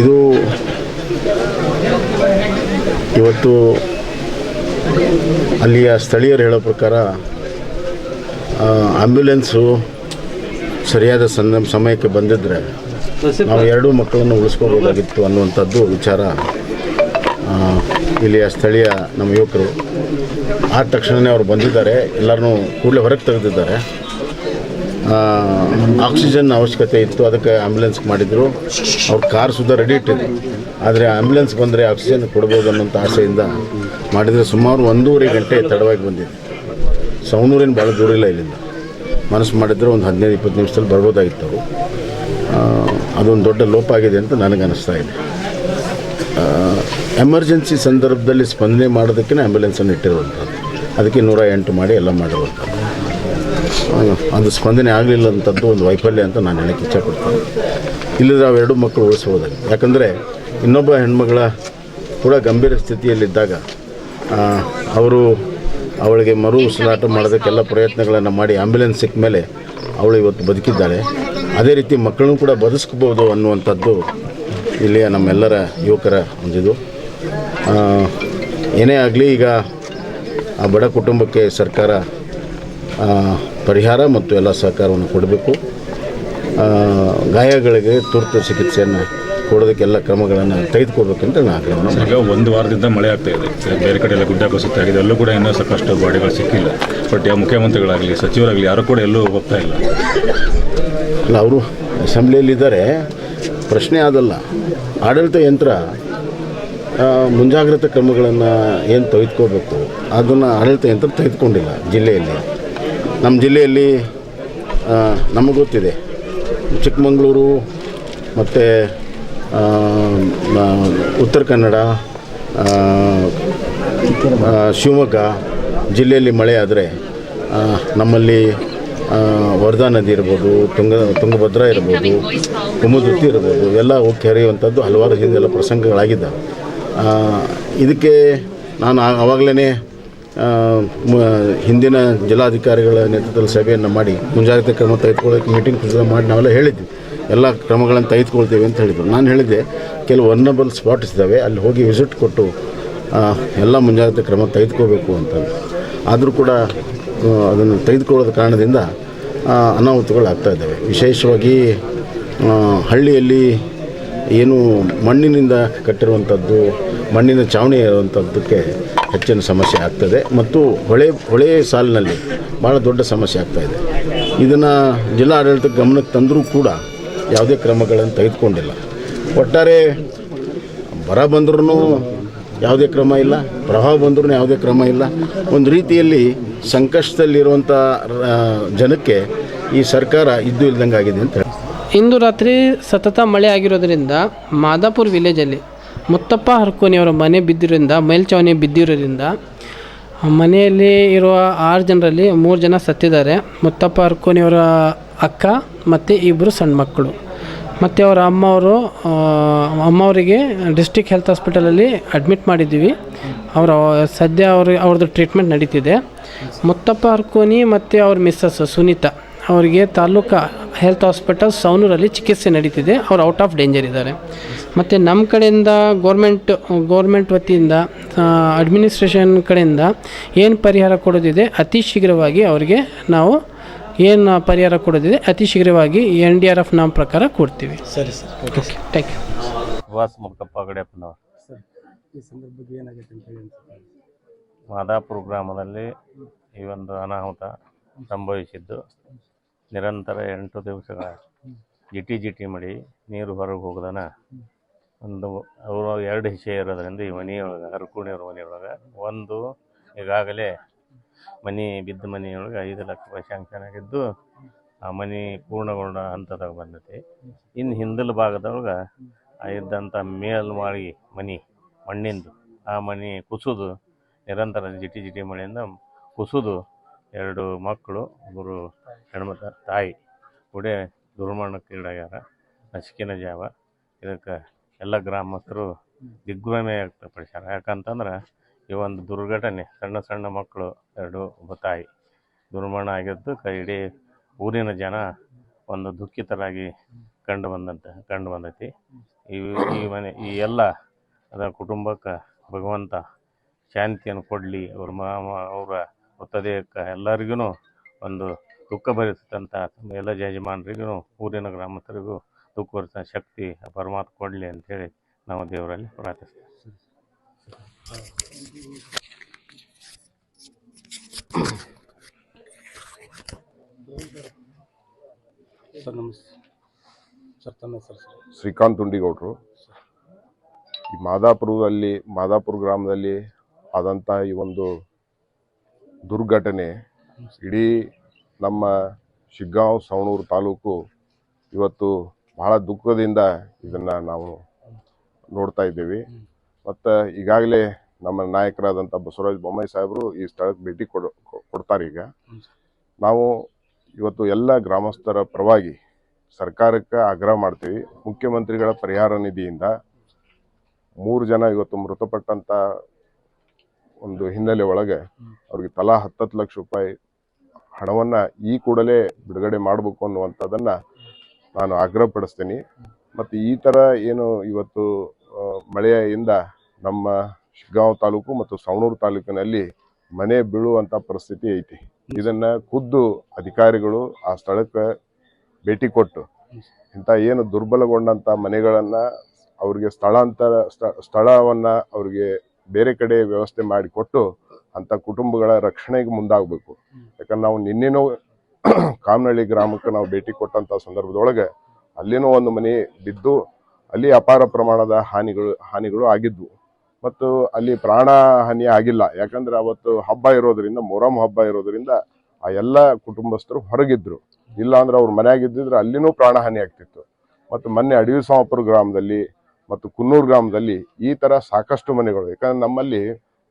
ಇದು ಇವತ್ತು ಅಲ್ಲಿಯ ಸ್ಥಳೀಯರು ಹೇಳೋ ಪ್ರಕಾರ ಆ್ಯಂಬ್ಯುಲೆನ್ಸು ಸರಿಯಾದ ಸಂದ, ಸಮಯಕ್ಕೆ ಬಂದಿದ್ದರೆ ನಾವು ಎರಡೂ ಮಕ್ಕಳನ್ನು ಉಳಿಸ್ಕೋಬೋದಾಗಿತ್ತು ಅನ್ನುವಂಥದ್ದು ವಿಚಾರ ಇಲ್ಲಿಯ ಸ್ಥಳೀಯ ನಮ್ಮ ಯುವಕರು. ಆದ ತಕ್ಷಣವೇ ಅವರು ಬಂದಿದ್ದಾರೆ, ಎಲ್ಲರನ್ನೂ ಕೂಡಲೇ ಹೊರಗೆ ತೆಗೆದಿದ್ದಾರೆ. ಆಕ್ಸಿಜನ್ ಅವಶ್ಯಕತೆ ಇತ್ತು, ಅದಕ್ಕೆ ಆ್ಯಂಬುಲೆನ್ಸ್ ಮಾಡಿದರು. ಅವ್ರ ಕಾರ್ ಸುದ್ದ ರೆಡಿ ಇಟ್ಟಿದ್ರು. ಆದರೆ ಆ್ಯಂಬುಲೆನ್ಸ್ ಬಂದರೆ ಆಕ್ಸಿಜನ್ ಕೊಡ್ಬೋದು ಅನ್ನೋಂಥ ಆಸೆಯಿಂದ ಮಾಡಿದರೆ ಸುಮಾರು ಒಂದೂವರೆ ಗಂಟೆ ತಡವಾಗಿ ಬಂದಿದೆ. ಸೌನೂರಿನ ಭಾಳ ದೂರ ಇಲ್ಲ ಇಲ್ಲಿಂದ. ಮನಸ್ಸು ಮಾಡಿದರೆ ಒಂದು ಹದಿನೈದು, ಇಪ್ಪತ್ತು ನಿಮಿಷದಲ್ಲಿ ಬರ್ಬೋದಾಗಿತ್ತು ಅವರು. ಅದೊಂದು ದೊಡ್ಡ ಲೋಪ ಆಗಿದೆ ಅಂತ ನನಗೆ ಅನ್ನಿಸ್ತಾ ಇದೆ. ಎಮರ್ಜೆನ್ಸಿ ಸಂದರ್ಭದಲ್ಲಿ ಸ್ಪಂದನೆ ಮಾಡೋದಕ್ಕೆ ಆ್ಯಂಬುಲೆನ್ಸನ್ನು ಇಟ್ಟಿರುವಂಥದ್ದು. ಅದಕ್ಕೆ ನೂರ ಎಂಟು ಮಾಡಿ ಎಲ್ಲ ಮಾಡಿರುವಂಥದ್ದು. ಅದು ಸ್ಪಂದನೆ ಆಗಲಿಲ್ಲ ಅಂತದ್ದು ಒಂದು ವೈಫಲ್ಯ ಅಂತ ನಾನು ಹೇಳಕ್ಕೆ ಇಚ್ಛಪಡ್ತೀನಿ. ಇಲ್ಲದ್ರೆ ಎರಡು ಮಕ್ಕಳು ಉಳಿಸ್ಬೋದಾಗಿ. ಯಾಕಂದರೆ ಇನ್ನೊಬ್ಬ ಹೆಣ್ಮಗಳ ಕೂಡ ಗಂಭೀರ ಸ್ಥಿತಿಯಲ್ಲಿದ್ದಾಗ ಅವರು ಅವಳಿಗೆ ಮರು ಉಸಿರಾಟ ಮಾಡೋದಕ್ಕೆಲ್ಲ ಪ್ರಯತ್ನಗಳನ್ನು ಮಾಡಿ ಆಂಬ್ಯುಲೆನ್ಸ್ ಸಿಕ್ಕ ಮೇಲೆ ಅವಳು ಇವತ್ತು ಬದುಕಿದ್ದಾಳೆ. ಅದೇ ರೀತಿ ಮಕ್ಕಳನ್ನು ಕೂಡ ಬದುಸ್ಕೋಬೋದು ಅನ್ನುವಂಥದ್ದು ಇಲ್ಲಿಯ ನಮ್ಮೆಲ್ಲರ ಯುವಕರ ಒಂದಿದು. ಏನೇ ಆಗಲಿ ಈಗ ಆ ಬಡ ಕುಟುಂಬಕ್ಕೆ ಸರ್ಕಾರ ಪರಿಹಾರ ಮತ್ತು ಎಲ್ಲ ಸಹಕಾರವನ್ನು ಕೊಡಬೇಕು. ಗಾಯಗಳಿಗೆ ತುರ್ತು ಚಿಕಿತ್ಸೆಯನ್ನು ಕೊಡೋದಕ್ಕೆಲ್ಲ ಕ್ರಮಗಳನ್ನು ತೆಗೆದುಕೊಳ್ಬೇಕಂತ ನಾನು ಆಗ್ರಹವನ್ನು. ಈಗ ಒಂದು ವಾರದಿಂದ ಮಳೆ ಆಗ್ತಾ ಇದೆ. ಬೇರೆ ಕಡೆ ಎಲ್ಲ ಗುಡ್ಡ ಕುಸಿತ ಆಗಿದೆ. ಅಲ್ಲೂ ಕೂಡ ಇನ್ನೂ ಸಾಕಷ್ಟು ಬಾಡಿಗಳು ಸಿಕ್ಕಿಲ್ಲ. ಬಟ್ ಯಾವ ಮುಖ್ಯಮಂತ್ರಿಗಳಾಗಲಿ ಸಚಿವರಾಗಲಿ ಯಾರು ಕೂಡ ಎಲ್ಲೂ ಹೋಗ್ತಾ ಇಲ್ಲ. ಅಲ್ಲ ಅವರು ಅಸೆಂಬ್ಲಿಯಲ್ಲಿದ್ದಾರೆ. ಪ್ರಶ್ನೆ ಆದಲ್ಲ. ಆಡಳಿತ ಯಂತ್ರ ಮುಂಜಾಗ್ರತಾ ಕ್ರಮಗಳನ್ನು ಏನು ತೆಗೆದುಕೋಬೇಕು ಅದನ್ನು ಆಡಳಿತ ಯಂತ್ರ ತೆಗೆದುಕೊಂಡಿಲ್ಲ ಜಿಲ್ಲೆಯಲ್ಲಿ. ನಮ್ಮ ಜಿಲ್ಲೆಯಲ್ಲಿ ನಮಗೆ ಗೊತ್ತಿದೆ. ಚಿಕ್ಕಮಗಳೂರು ಮತ್ತು ಉತ್ತರ ಕನ್ನಡ ಶಿವಮೊಗ್ಗ ಜಿಲ್ಲೆಯಲ್ಲಿ ಮಳೆ ಆದರೆ ನಮ್ಮಲ್ಲಿ ವರ್ಧಾ ನದಿ ಇರ್ಬೋದು, ತುಂಗ, ತುಂಗಭದ್ರಾ ಇರ್ಬೋದು ಕುಮುದುತ್ತಿ ಇರ್ಬೋದು, ಎಲ್ಲ ಹೋಗಿ ಹರಿಯುವಂಥದ್ದು ಹಲವಾರು ಹಿಂದೆಲ್ಲ ಪ್ರಸಂಗಗಳಾಗಿದ್ದಾವೆ. ಇದಕ್ಕೆ ನಾನು ಆವಾಗಲೇ ಹಿಂದಿನ ಜಿಲ್ಲಾಧಿಕಾರಿಗಳ ನೇತೃತ್ವದಲ್ಲಿ ಸಭೆಯನ್ನು ಮಾಡಿ ಮುಂಜಾಗ್ರತೆ ಕ್ರಮ ತೆಗೆದುಕೊಳ್ಳೋಕೆ ಮೀಟಿಂಗ್ ಮಾಡಿ ನಾವೆಲ್ಲ ಹೇಳಿದ್ವಿ. ಎಲ್ಲ ಕ್ರಮಗಳನ್ನು ತೆಗೆದುಕೊಳ್ತೇವೆ ಅಂತ ಹೇಳಿದರು. ನಾನು ಹೇಳಿದ್ದೆ ಕೆಲವು ವರ್ನಬಲ್ ಸ್ಪಾಟ್ಸ್ ಇದ್ದಾವೆ ಅಲ್ಲಿ ಹೋಗಿ ವಿಸಿಟ್ ಕೊಟ್ಟು ಎಲ್ಲ ಮುಂಜಾಗ್ರತೆ ಕ್ರಮ ತೆಗೆದುಕೋಬೇಕು ಅಂತ ಆದರೂ ಕೂಡ ಅದನ್ನು ತೆಗೆದುಕೊಳ್ಳೋದ ಕಾರಣದಿಂದ ಆ, ಅನಾಹುತಗಳು ಆಗ್ತಾ ಇದ್ದಾವೆ. ವಿಶೇಷವಾಗಿ ಹಳ್ಳಿಯಲ್ಲಿ ಏನು ಮಣ್ಣಿನಿಂದ ಕಟ್ಟಿರುವಂಥದ್ದು ಮಣ್ಣಿನ ಚಾವಣಿ ಇರುವಂಥದ್ದಕ್ಕೆ ಹೆಚ್ಚಿನ ಸಮಸ್ಯೆ ಆಗ್ತದೆ ಮತ್ತು ಹೊಳೆ ಹೊಳೆ ಸಾಲಿನಲ್ಲಿ ಭಾಳ ದೊಡ್ಡ ಸಮಸ್ಯೆ ಆಗ್ತಾ ಇದೆ. ಇದನ್ನು ಜಿಲ್ಲಾ ಆಡಳಿತ ಗಮನಕ್ಕೆ ತಂದರೂ ಕೂಡ ಯಾವುದೇ ಕ್ರಮಗಳನ್ನು ತೆಗೆದುಕೊಂಡಿಲ್ಲ. ಒಟ್ಟಾರೆ ಬರ ಬಂದ್ರೂ ಯಾವುದೇ ಕ್ರಮ ಇಲ್ಲ, ಪ್ರವಾಹ ಬಂದ್ರೂ ಯಾವುದೇ ಕ್ರಮ ಇಲ್ಲ. ಒಂದು ರೀತಿಯಲ್ಲಿ ಸಂಕಷ್ಟದಲ್ಲಿರುವಂಥ ಜನಕ್ಕೆ ಈ ಸರ್ಕಾರ ಇದ್ದು ಇಲ್ದಂಗೆ ಆಗಿದೆ ಅಂತ ಹೇಳಿ ಇಂದು ರಾತ್ರಿ ಸತತ ಮಳೆ ಆಗಿರೋದ್ರಿಂದ ಮಾದಾಪುರ್ ವಿಲೇಜಲ್ಲಿ ಮುತ್ತಪ್ಪ ಹರ್ಕೋನಿಯವರ ಮನೆ ಬಿದ್ದಿರೋದ್ರಿಂದ ಮೇಲ್ಛಾವಣಿ ಬಿದ್ದಿರೋದ್ರಿಂದ, ಮನೆಯಲ್ಲಿ ಇರುವ ಆರು ಜನರಲ್ಲಿ ಮೂರು ಜನ ಸತ್ತಿದ್ದಾರೆ. ಮುತ್ತಪ್ಪ ಹರ್ಕೋನಿಯವರ ಅಕ್ಕ ಮತ್ತು ಇಬ್ಬರು ಸಣ್ಣ ಮಕ್ಕಳು. ಮತ್ತು ಅವರ ಅಮ್ಮವರು ಅಮ್ಮವರಿಗೆ ಡಿಸ್ಟ್ರಿಕ್ಟ್ ಹೆಲ್ತ್ ಹಾಸ್ಪಿಟಲಲ್ಲಿ ಅಡ್ಮಿಟ್ ಮಾಡಿದ್ದೀವಿ. ಅವರ, ಸದ್ಯ ಅವ್ರ, ಅವ್ರದ್ದು ಟ್ರೀಟ್ಮೆಂಟ್ ನಡೀತಿದೆ. ಮುತ್ತಪ್ಪ ಹರ್ಕೋನಿ ಮತ್ತು ಅವ್ರ ಮಿಸ್ಸಸ್ ಸುನೀತಾ. ಅವರಿಗೆ ತಾಲೂಕು ಹೆಲ್ತ್ ಹಾಸ್ಪಿಟಲ್ ಸೌನೂರಲ್ಲಿ ಚಿಕಿತ್ಸೆ ನಡೀತಿದೆ. ಅವ್ರು ಔಟ್ ಆಫ್ ಡೇಂಜರ್ ಇದ್ದಾರೆ. ಮತ್ತು ನಮ್ಮ ಕಡೆಯಿಂದ ಗೌರ್ಮೆಂಟ್ ಗೋರ್ಮೆಂಟ್ ವತಿಯಿಂದ ಅಡ್ಮಿನಿಸ್ಟ್ರೇಷನ್ ಕಡೆಯಿಂದ ಏನು ಪರಿಹಾರ ಕೊಡೋದಿದೆ? ಅತಿ ಶೀಘ್ರವಾಗಿ ಅವರಿಗೆ ನಾವು ಏನು ಪರಿಹಾರ ಕೊಡೋದಿದೆ? ಅತಿ ಶೀಘ್ರವಾಗಿ ಎನ್ ಡಿ ಆರ್ ಎಫ್ ನಮ್ಮ ಪ್ರಕಾರ ಕೊಡ್ತೀವಿ. ಸರಿ sir. Okay. Thank you sir ಈ ಅಂತ ಹೇಳಿ ಮಾದಾಪುರ ಗ್ರಾಮದಲ್ಲಿ ಈ ಒಂದು ಅನಾಹುತ ಸಂಭವಿಸಿದ್ದು. ನಿರಂತರ ಎಂಟು ದಿವಸಗಳ ಜಿಟಿ ಜಿಟಿ ಮಾಡಿ ನೀರು ಹೊರಗೆ ಹೋಗದನ. ಒಂದು ಅವರು ಎರಡು ಹಿಸೆ ಇರೋದ್ರಿಂದ ಈ ಮನೆಯೊಳಗೆ ಹರ್ಕೊಂಡಿರೋ ಮನೆಯೊಳಗೆ ಒಂದು ಈಗಾಗಲೇ ಮನೆ ಬಿದ್ದ ಮನೆಯೊಳಗೆ ಐದು ಲಕ್ಷ ರೂಪಾಯಿ ಶಾಂಕ್ಷನ್ ಆಗಿದ್ದು ಆ ಮನೆ ಪೂರ್ಣಗೊಂಡ ಹಂತದಾಗ ಬಂದೈತಿ. ಇನ್ನು ಹಿಂದಲ ಭಾಗದೊಳಗೆ ಇದ್ದಂಥ ಮೇಲ್ಮಾಳಿ ಮನೆ ಮಣ್ಣಿಂದು ಆ ಮನೆ ಕುಸಿದು ನಿರಂತರ ಜಿಟಿ ಜಿಟಿ ಮಳೆಯಿಂದ ಕುಸಿದು ಎರಡು ಮಕ್ಕಳು, ಒಬ್ಬರು ಹೆಣ್ಮತ ತಾಯಿ ಕೂಡ ದುರ್ಮರಣಕ್ಕೆ ಈಡಾಗ್ಯಾರ. ನಸುಕಿನ ಜಾವ. ಇದಕ್ಕೆ ಎಲ್ಲ ಗ್ರಾಮಸ್ಥರು ದಿಗ್ಭ್ರಮೆ ವ್ಯಕ್ತಪಡಿಸ್ಯಾರ. ಯಾಕಂತಂದ್ರೆ ಈ ಒಂದು ದುರ್ಘಟನೆ, ಸಣ್ಣ ಸಣ್ಣ ಮಕ್ಕಳು, ಎರಡು, ಒಬ್ಬ ತಾಯಿ ದುರ್ಮರಣ ಕ, ಇಡೀ ಊರಿನ ಜನ ಒಂದು ದುಃಖಿತರಾಗಿ ಕಂಡು ಬಂದಂತ, ಕಂಡು ಬಂದೈತಿ. ಈ ಈ ಮನೆ, ಈ ಎಲ್ಲ ಅದರ ಕುಟುಂಬಕ್ಕೆ ಭಗವಂತ ಶಾಂತಿಯನ್ನು ಕೊಡಲಿ. ಅವ್ರ ಮಾವ ಅವರ ಮೃತದೇಹಕ್ಕೆ ಎಲ್ಲರಿಗೂ ಒಂದು ದುಃಖ ಭರಿಸಿದಂಥ ಎಲ್ಲ ಯಜಮಾನರಿಗೂ ಊರಿನ ಗ್ರಾಮಸ್ಥರಿಗೂ ದುಃಖ ಭರಿಸೋ ಶಕ್ತಿ ಆ ಪರಮಾತ್ಮ ಕೊಡಲಿ ಅಂತೇಳಿ ನಾವು ದೇವರಲ್ಲಿ ಪ್ರಾರ್ಥಿಸ್ತೇವೆ. ಸರ್ ನಮಸ್ತೆ. ಸರ್ ತಮ್ಮ ಹೆಸರು ಸರ್? ಶ್ರೀಕಾಂತ್ ಉಂಡಿಗೌಡರು ಈ ಮಾದಾಪುರದಲ್ಲಿ ಮಾದಾಪುರ ಗ್ರಾಮದಲ್ಲಿ ಆದಂತಹ ಈ ಒಂದು ದುರ್ಘಟನೆ ಇಡೀ ನಮ್ಮ ಶಿಗ್ಗಾಂವ್, ಸವಣೂರು ತಾಲೂಕು ಇವತ್ತು ಬಹಳ ದುಃಖದಿಂದ ಇದನ್ನು ನಾವು ನೋಡ್ತಾ ಇದ್ದೀವಿ. ಮತ್ತು ಈಗಾಗಲೇ ನಮ್ಮ ನಾಯಕರಾದಂಥ ಬಸವರಾಜ ಬೊಮ್ಮಾಯಿ ಸಾಹೇಬರು ಈ ಸ್ಥಳಕ್ಕೆ ಭೇಟಿ ಕೊಡು, ಕೊಡ್ತಾರೆ ಈಗ. ನಾವು ಇವತ್ತು ಎಲ್ಲ ಗ್ರಾಮಸ್ಥರ ಪರವಾಗಿ ಸರ್ಕಾರಕ್ಕೆ ಆಗ್ರಹ ಮಾಡ್ತೀವಿ. ಮುಖ್ಯಮಂತ್ರಿಗಳ ಪರಿಹಾರ ನಿಧಿಯಿಂದ ಮೂರು ಜನ ಇವತ್ತು ಮೃತಪಟ್ಟಂತ ಒಂದು ಹಿನ್ನೆಲೆ ಒಳಗೆ ಅವ್ರಿಗೆ ತಲಾ ಹತ್ತತ್ತು ಲಕ್ಷ ರೂಪಾಯಿ ಹಣವನ್ನ ಈ ಕೂಡಲೇ ಬಿಡುಗಡೆ ಮಾಡಬೇಕು ಅನ್ನುವಂಥದ್ದನ್ನ ನಾನು ಆಗ್ರಹಪಡಿಸ್ತೀನಿ. ಮತ್ತು ಈ ಥರ ಏನು ಇವತ್ತು ಮಳೆಯಿಂದ ನಮ್ಮ ಶಿಗ್ಗಾಂವ್ ತಾಲೂಕು ಮತ್ತು ಸವಣೂರು ತಾಲೂಕಿನಲ್ಲಿ ಮನೆ ಬೀಳುವಂಥ ಪರಿಸ್ಥಿತಿ ಐತಿ. ಇದನ್ನು ಖುದ್ದು ಅಧಿಕಾರಿಗಳು ಆ ಸ್ಥಳಕ್ಕೆ ಭೇಟಿ ಕೊಟ್ಟು ಇಂಥ ಏನು ದುರ್ಬಲಗೊಂಡಂಥ ಮನೆಗಳನ್ನು ಅವ್ರಿಗೆ ಸ್ಥಳಾಂತರ ಸ್ಥಳವನ್ನು ಸ್ಥಳವನ್ನ ಅವ್ರಿಗೆ ಬೇರೆ ಕಡೆ ವ್ಯವಸ್ಥೆ ಮಾಡಿಕೊಟ್ಟು ಅಂಥ ಕುಟುಂಬಗಳ ರಕ್ಷಣೆಗೆ ಮುಂದಾಗಬೇಕು. ಯಾಕಂದ್ರೆ ನಾವು ನಿನ್ನೆನೋ ಕಾಮನಹಳ್ಳಿ ಗ್ರಾಮಕ್ಕೆ ನಾವು ಭೇಟಿ ಕೊಟ್ಟಂಥ ಸಂದರ್ಭದೊಳಗೆ ಅಲ್ಲಿನೂ ಒಂದು ಮನೆ ಬಿದ್ದು ಅಲ್ಲಿ ಅಪಾರ ಪ್ರಮಾಣದ ಹಾನಿಗಳು ಹಾನಿಗಳು ಆಗಿದ್ವು. ಮತ್ತು ಅಲ್ಲಿ ಪ್ರಾಣ ಹಾನಿ ಆಗಿಲ್ಲ. ಯಾಕಂದ್ರೆ ಅವತ್ತು ಹಬ್ಬ ಇರೋದ್ರಿಂದ ಮೊರಂ ಹಬ್ಬ ಇರೋದ್ರಿಂದ ಆ ಎಲ್ಲ ಕುಟುಂಬಸ್ಥರು ಹೊರಗಿದ್ರು. ಇಲ್ಲ ಅಂದ್ರೆ ಅವ್ರ ಮನೆಯಾಗಿದ್ದಿದ್ರೆ ಅಲ್ಲಿನೂ ಪ್ರಾಣ ಹಾನಿ ಆಗ್ತಿತ್ತು. ಮತ್ತು ಮೊನ್ನೆ ಅಡವಿ ಗ್ರಾಮದಲ್ಲಿ ಮತ್ತು ಕುನ್ನೂರು ಗ್ರಾಮದಲ್ಲಿ ಈ ತರ ಸಾಕಷ್ಟು ಮನೆಗಳು. ಯಾಕಂದ್ರೆ ನಮ್ಮಲ್ಲಿ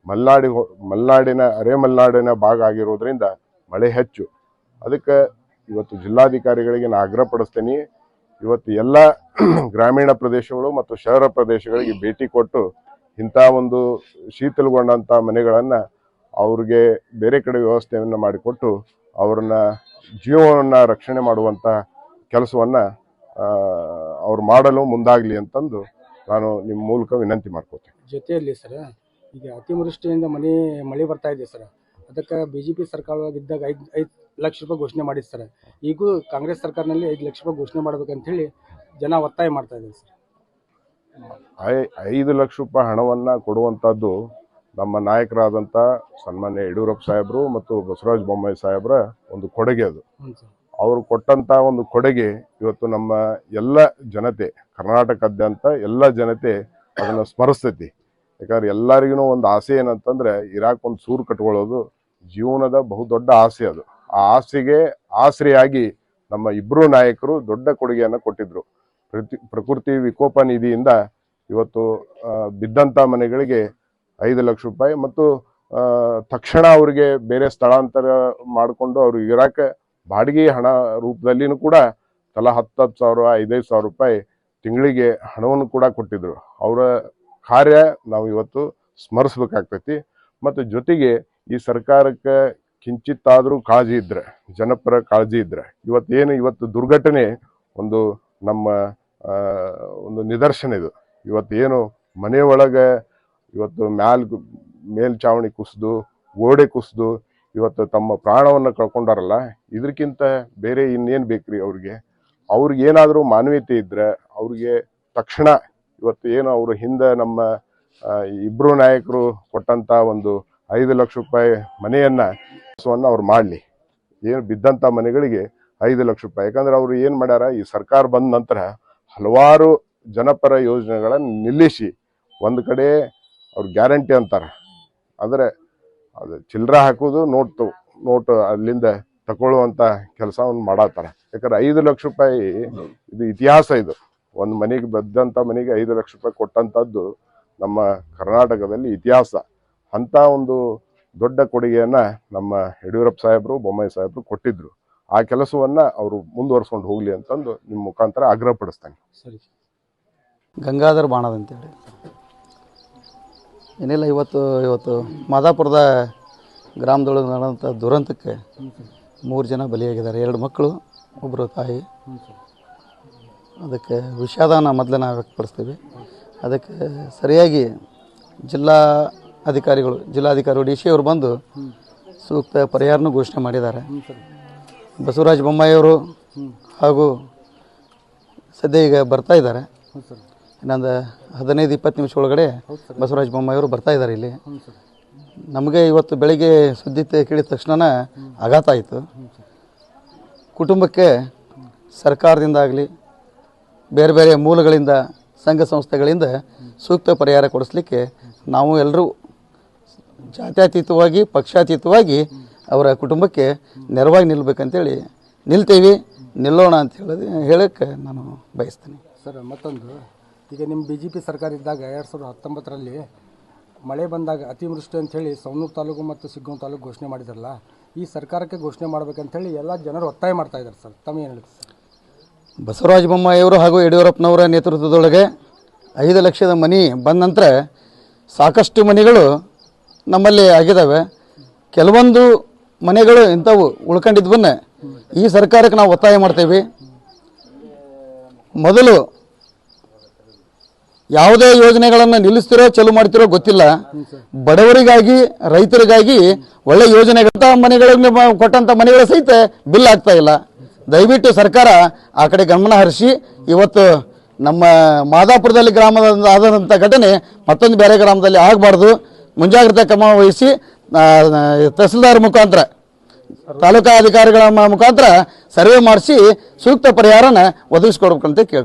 ಮಲ್ನಾಡಿ ಮಲ್ನಾಡಿನ, ಅರೆ ಮಲ್ನಾಡಿನ ಭಾಗ ಆಗಿರೋದ್ರಿಂದ ಮಳೆ ಹೆಚ್ಚು. ಅದಕ್ಕೆ ಇವತ್ತು ಜಿಲ್ಲಾಧಿಕಾರಿಗಳಿಗೆ ನಾನು ಆಗ್ರಹ ಪಡಿಸ್ತೇನೆ. ಇವತ್ತು ಎಲ್ಲ ಗ್ರಾಮೀಣ ಪ್ರದೇಶಗಳು ಮತ್ತು ಶಹರ ಪ್ರದೇಶಗಳಿಗೆ ಭೇಟಿ ಕೊಟ್ಟು ಇಂಥ ಒಂದು ಶೀತಲಗೊಂಡಂಥ ಮನೆಗಳನ್ನು ಅವ್ರಿಗೆ ಬೇರೆ ಕಡೆ ವ್ಯವಸ್ಥೆಯನ್ನು ಮಾಡಿಕೊಟ್ಟು ಅವ್ರನ್ನ ಜೀವವನ್ನು ರಕ್ಷಣೆ ಮಾಡುವಂಥ ಕೆಲಸವನ್ನು ಅವ್ರು ಮಾಡಲು ಮುಂದಾಗಲಿ ಅಂತಂದು ನಾನು ನಿಮ್ಮ ಮೂಲಕ ವಿನಂತಿ ಮಾಡ್ಕೋತೀನಿ. ಜೊತೆಯಲ್ಲಿ ಸರ್ ಈಗ ಅತಿವೃಷ್ಟಿಯಿಂದ ಮನೆ ಮಳೆ ಬರ್ತಾ ಇದೆ ಸರ್. ಅದಕ್ಕೆ ಬಿ ಜೆ ಪಿ ಸರ್ಕಾರವಾಗಿದ್ದಾಗ ಐದು ಐದು ಲಕ್ಷ ರೂಪಾಯಿ ಘೋಷಣೆ ಮಾಡಿದ್ದು ಸರ್. ಈಗೂ ಕಾಂಗ್ರೆಸ್ ಸರ್ಕಾರನಲ್ಲಿ ಐದು ಲಕ್ಷ ರೂಪಾಯಿ ಘೋಷಣೆ ಮಾಡ್ಬೇಕಂತ ಹೇಳಿ ಜನ ಒತ್ತಾಯ ಮಾಡ್ತಾ ಇದ್ದಾರೆ ಸರ್. ಐ ಐದು ಲಕ್ಷ ರೂಪಾಯಿ ಹಣವನ್ನು ಕೊಡುವಂಥದ್ದು ನಮ್ಮ ನಾಯಕರಾದಂಥ ಸನ್ಮಾನ್ಯ ಯಡಿಯೂರಪ್ಪ ಸಾಹೇಬರು ಮತ್ತು ಬಸವರಾಜ ಬೊಮ್ಮಾಯಿ ಸಾಹೇಬ್ರ ಒಂದು ಕೊಡುಗೆ ಅದು. ಹ್ಞೂ ಸರ್. ಅವರು ಕೊಟ್ಟಂತ ಒಂದು ಕೊಡುಗೆ ಇವತ್ತು ನಮ್ಮ ಎಲ್ಲ ಜನತೆ, ಕರ್ನಾಟಕದಾದ್ಯಂತ ಎಲ್ಲ ಜನತೆ ಅದನ್ನ ಸ್ಮರಿಸ್ತೈತಿ. ಯಾಕಂದ್ರೆ ಎಲ್ಲರಿಗೂ ಒಂದು ಆಸೆ ಏನಂತಂದ್ರೆ ಇರಾಕ್ ಒಂದು ಸೂರು ಕಟ್ಕೊಳ್ಳೋದು ಜೀವನದ ಬಹುದೊಡ್ಡ ಆಸೆ ಅದು. ಆ ಆಸೆಗೆ ಆಸರೆಯಾಗಿ ನಮ್ಮ ಇಬ್ರು ನಾಯಕರು ದೊಡ್ಡ ಕೊಡುಗೆಯನ್ನು ಕೊಟ್ಟಿದ್ರು. ಪ್ರತಿ, ಪ್ರಕೃತಿ ವಿಕೋಪ ನಿಧಿಯಿಂದ ಇವತ್ತು ಬಿದ್ದಂಥ ಮನೆಗಳಿಗೆ ಐದು ಲಕ್ಷ ರೂಪಾಯಿ ಮತ್ತು ತಕ್ಷಣ ಅವರಿಗೆ ಬೇರೆ ಸ್ಥಳಾಂತರ ಮಾಡಿಕೊಂಡು ಅವರು ಇರಾಕ ಬಾಡಿಗೆ ಹಣ ರೂಪದಲ್ಲಿನೂ ಕೂಡ ತಲಾ ಹತ್ತು ಹತ್ತು ಸಾವಿರ, ಐದೈದು ಸಾವಿರ ರೂಪಾಯಿ ತಿಂಗಳಿಗೆ ಹಣವನ್ನು ಕೂಡ ಕೊಟ್ಟಿದ್ದರು ಅವರ ಕಾರ್ಯ ನಾವು ಇವತ್ತು ಸ್ಮರಿಸ್ಬೇಕಾಗ್ತೈತಿ. ಮತ್ತು ಜೊತೆಗೆ ಈ ಸರ್ಕಾರಕ್ಕೆ ಕಿಂಚಿತ್ತಾದರೂ ಕಾಳಜಿ ಇದ್ರೆ, ಜನಪರ ಕಾಳಜಿ ಇದ್ರೆ, ಇವತ್ತೇನು ಇವತ್ತು ದುರ್ಘಟನೆ ಒಂದು ನಮ್ಮ ಒಂದು ನಿದರ್ಶನ ಇದು. ಇವತ್ತೇನು ಮನೆ ಒಳಗೆ ಇವತ್ತು ಮ್ಯಾಲ್ ಮೇಲ್ಚಾವಣಿ ಕುಸಿದು, ಗೋಡೆ ಕುಸಿದು ಇವತ್ತು ತಮ್ಮ ಪ್ರಾಣವನ್ನು ಕಳ್ಕೊಂಡಾರಲ್ಲ ಇದಕ್ಕಿಂತ ಬೇರೆ ಇನ್ನೇನು ಬೇಕ್ರಿ ಅವ್ರಿಗೆ? ಅವ್ರಿಗೆ ಏನಾದರೂ ಮಾನವೀಯತೆ ಇದ್ದರೆ ಅವ್ರಿಗೆ ತಕ್ಷಣ ಇವತ್ತು ಏನು ಅವರು ಹಿಂದೆ ನಮ್ಮ ಇಬ್ಬರು ನಾಯಕರು ಕೊಟ್ಟಂಥ ಒಂದು ಐದು ಲಕ್ಷ ರೂಪಾಯಿ ಮನೆಯನ್ನು ಅವ್ರು ಮಾಡಲಿ. ಏನು ಬಿದ್ದಂಥ ಮನೆಗಳಿಗೆ ಐದು ಲಕ್ಷ ರೂಪಾಯಿ. ಯಾಕಂದ್ರೆ ಅವರು ಏನು ಮಾಡ್ಯಾರ, ಈ ಸರ್ಕಾರ ಬಂದ ನಂತರ ಹಲವಾರು ಜನಪರ ಯೋಜನೆಗಳನ್ನು ನಿಲ್ಲಿಸಿ ಒಂದು ಕಡೆ ಅವ್ರು ಗ್ಯಾರಂಟಿ ಅಂತಾರೆ. ಆದರೆ ಅದು ಚಿಲ್ಲರೆ ಹಾಕೋದು ನೋಟ್ ನೋಟ್ ಅಲ್ಲಿಂದ ತಗೊಳ್ಳುವಂತ ಕೆಲಸವನ್ನು ಮಾಡತ್ತಾರ. ಯಾಕಂದ್ರೆ ಐದು ಲಕ್ಷ ರೂಪಾಯಿ ಇದು ಇತಿಹಾಸ ಇದು. ಒಂದು ಮನೆಗೆ ಬದ್ದಂತ ಮನೆಗೆ ಐದು ಲಕ್ಷ ರೂಪಾಯಿ ಕೊಟ್ಟಂತದ್ದು ನಮ್ಮ ಕರ್ನಾಟಕದಲ್ಲಿ ಇತಿಹಾಸ. ಅಂತ ಒಂದು ದೊಡ್ಡ ಕೊಡುಗೆಯನ್ನ ನಮ್ಮ ಯಡಿಯೂರಪ್ಪ ಸಾಹೇಬರು, ಬೊಮ್ಮಾಯಿ ಸಾಹೇಬರು ಕೊಟ್ಟಿದ್ರು. ಆ ಕೆಲಸವನ್ನ ಅವರು ಮುಂದುವರ್ಸ್ಕೊಂಡು ಹೋಗ್ಲಿ ಅಂತಂದು ನಿಮ್ಮ ಮುಖಾಂತರ ಆಗ್ರಹ ಪಡಿಸ್ತೇನೆ ಸರಿ. ಗಂಗಾಧರ್ ಬಾಣದ್ ಅಂತೇಳಿ ಏನಿಲ್ಲ, ಇವತ್ತು ಇವತ್ತು ಮಾದಾಪುರದ ಗ್ರಾಮದೊಳಗೆ ನಡೆದಂಥ ದುರಂತಕ್ಕೆ ಮೂರು ಜನ ಬಲಿಯಾಗಿದ್ದಾರೆ. ಎರಡು ಮಕ್ಕಳು ಒಬ್ಬರು ತಾಯಿ. ಅದಕ್ಕೆ ವಿಷಾದನ ಮೊದಲೇ ನಾವು ವ್ಯಕ್ತಪಡಿಸ್ತೀವಿ. ಅದಕ್ಕೆ ಸರಿಯಾಗಿ ಜಿಲ್ಲಾ ಅಧಿಕಾರಿಗಳು, ಜಿಲ್ಲಾಧಿಕಾರಿ ಡಿ ಸಿ ಅವರು ಬಂದು ಸೂಕ್ತ ಪರಿಹಾರನೂ ಘೋಷಣೆ ಮಾಡಿದ್ದಾರೆ. ಬಸವರಾಜ ಬೊಮ್ಮಾಯಿಯವರು ಹಾಗೂ ಸದ್ಯ ಈಗ ಬರ್ತಾ ಇದ್ದಾರೆ. ಇನ್ನೊಂದು ಹದಿನೈದು ಇಪ್ಪತ್ತು ನಿಮಿಷ ಒಳಗಡೆ ಬಸವರಾಜ ಬೊಮ್ಮಾಯಿಯವರು ಬರ್ತಾ ಇದ್ದಾರೆ ಇಲ್ಲಿ. ನಮಗೆ ಇವತ್ತು ಬೆಳಿಗ್ಗೆ ಸುದ್ದಿ ಕೇಳಿದ ತಕ್ಷಣ ಆಘಾತ ಆಯಿತು. ಕುಟುಂಬಕ್ಕೆ ಸರ್ಕಾರದಿಂದ ಆಗಲಿ ಬೇರೆ ಬೇರೆ ಮೂಲಗಳಿಂದ ಸಂಘ ಸಂಸ್ಥೆಗಳಿಂದ ಸೂಕ್ತ ಪರಿಹಾರ ಕೊಡಿಸ್ಲಿಕ್ಕೆ ನಾವು ಎಲ್ಲರೂ ಜಾತ್ಯತೀತವಾಗಿ ಪಕ್ಷಾತೀತವಾಗಿ ಅವರ ಕುಟುಂಬಕ್ಕೆ ನೆರವಾಗಿ ನಿಲ್ಬೇಕಂತೇಳಿ ನಿಲ್ತೀವಿ. ನಿಲ್ಲೋಣ ಅಂತ ಹೇಳೋದು ಹೇಳಕ್ಕೆ ನಾನು ಬಯಸ್ತೀನಿ. ಸರ್ ಮತ್ತೊಂದು. ಈಗ ನಿಮ್ಮ ಬಿ ಜೆ ಪಿ ಸರ್ಕಾರ ಇದ್ದಾಗ ಎರಡು ಸಾವಿರದ ಹತ್ತೊಂಬತ್ತರಲ್ಲಿ ಮಳೆ ಬಂದಾಗ ಅತಿವೃಷ್ಟಿ ಅಂಥೇಳಿ ಸವಣೂರು ತಾಲೂಕು ಮತ್ತು ಸಿಗ್ಗೂರು ತಾಲೂಕು ಘೋಷಣೆ ಮಾಡಿದ್ರಲ್ಲ, ಈ ಸರ್ಕಾರಕ್ಕೆ ಘೋಷಣೆ ಮಾಡ್ಬೇಕಂತೇಳಿ ಎಲ್ಲ ಜನರು ಒತ್ತಾಯ ಮಾಡ್ತಾ ಇದ್ದಾರೆ ಸರ್. ತಮ್ಮ ಏನು ಹೇಳಿ ಸರ್? ಬಸವರಾಜ ಬೊಮ್ಮಾಯಿಯವರು ಹಾಗೂ ಯಡಿಯೂರಪ್ಪನವರ ನೇತೃತ್ವದೊಳಗೆ ಐದು ಲಕ್ಷದ ಮನಿ ಬಂದ ನಂತರ ಸಾಕಷ್ಟು ಮನೆಗಳು ನಮ್ಮಲ್ಲಿ ಆಗಿದ್ದಾವೆ. ಕೆಲವೊಂದು ಮನೆಗಳು ಇಂಥವು ಉಳ್ಕೊಂಡಿದ್ವನ್ನ ಈ ಸರ್ಕಾರಕ್ಕೆ ನಾವು ಒತ್ತಾಯ ಮಾಡ್ತೇವೆ. ಮೊದಲು ಯಾವುದೇ ಯೋಜನೆಗಳನ್ನು ನಿಲ್ಲಿಸ್ತಿರೋ ಚಲು ಮಾಡ್ತಿರೋ ಗೊತ್ತಿಲ್ಲ. ಬಡವರಿಗಾಗಿ ರೈತರಿಗಾಗಿ ಒಳ್ಳೆ ಯೋಜನೆಗಳ ಮನೆಗಳಿಗೆ ಕೊಟ್ಟಂತ ಮನೆಗಳ ಸಹಿತ ಬಿಲ್ ಆಗ್ತಾ ಇಲ್ಲ. ದಯವಿಟ್ಟು ಸರ್ಕಾರ ಆ ಕಡೆ ಗಮನ ಹರಿಸಿ ಇವತ್ತು ನಮ್ಮ ಮಾದಾಪುರದಲ್ಲಿ ಗ್ರಾಮದ ಆದಂಥ ಘಟನೆ ಮತ್ತೊಂದು ಬೇರೆ ಗ್ರಾಮದಲ್ಲಿ ಆಗಬಾರ್ದು. ಮುಂಜಾಗ್ರತೆ ಕ್ರಮ ವಹಿಸಿ ತಹಸೀಲ್ದಾರ್ ಮುಖಾಂತರ ತಾಲೂಕಾ ಅಧಿಕಾರಿಗಳ ಮುಖಾಂತರ ಸರ್ವೆ ಮಾಡಿಸಿ ಸೂಕ್ತ ಪರಿಹಾರನ ಒದಗಿಸ್ಕೊಡ್ಬೇಕಂತ ಕೇಳ್ಕೊ